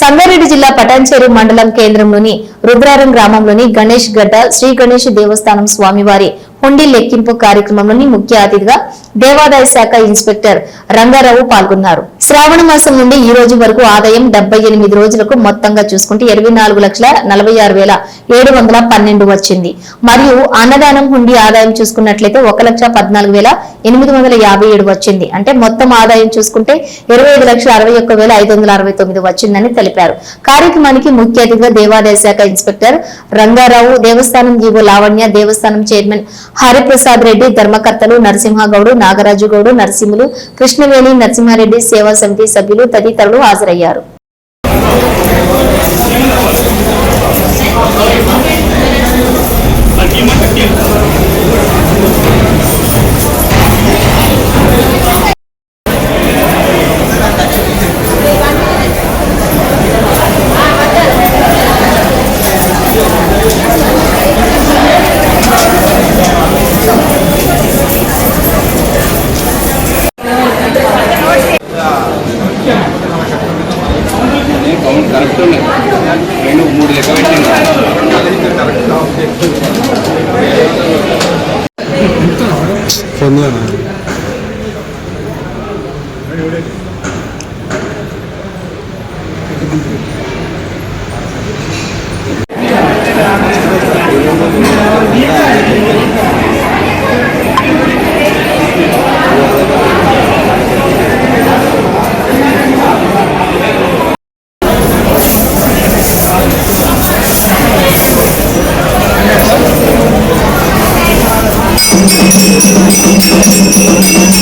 సంగారెడ్డి జిల్లా పటాన్చేరు మండలం కేంద్రంలోని రుద్రారం గ్రామంలోని గణేష్ గడ్డ శ్రీ గణేష్ దేవస్థానం స్వామివారి హుండీ లెక్కింపు కార్యక్రమంలోని ముఖ్య అతిథిగా దేవాదాయ శాఖ ఇన్స్పెక్టర్ రంగారావు పాల్గొన్నారు. శ్రావణ మాసం నుండి ఈ రోజు వరకు ఆదాయం డెబ్బై ఎనిమిది రోజులకు మొత్తంగా చూసుకుంటే ఇరవై నాలుగు లక్షల నలభై ఆరు వేల ఏడు వందల పన్నెండు వచ్చింది. మరియు అన్నదానం హుండీ ఆదాయం చూసుకున్నట్లయితే ఒక లక్ష పద్నాలుగు వేల ఎనిమిది వందల యాభై ఏడు వచ్చింది. అంటే మొత్తం ఆదాయం చూసుకుంటే ఇరవై ఐదు లక్షల అరవై ఒక్క వేల ఐదు వందల అరవై తొమ్మిది వచ్చిందని తెలిపారు. కార్యక్రమానికి ముఖ్య అతిథిగా దేవాదాయ శాఖ ఇన్స్పెక్టర్ రంగారావు దేవస్థానం జీవో లావణ్య దేవస్థానం చైర్మన్ హరిప్రసాద్ రెడ్డి ధర్మకర్తలు నరసింహగౌడు నాగరాజు గౌడు నరసింహులు కృష్ణవేణి నరసింహారెడ్డి సేవా సమితి సభ్యులు తదితరులు హాజరయ్యారు. కరెక్ట్ ఉన్నాయి రెండు మూడు లెక్క పెట్టింది I'm sorry.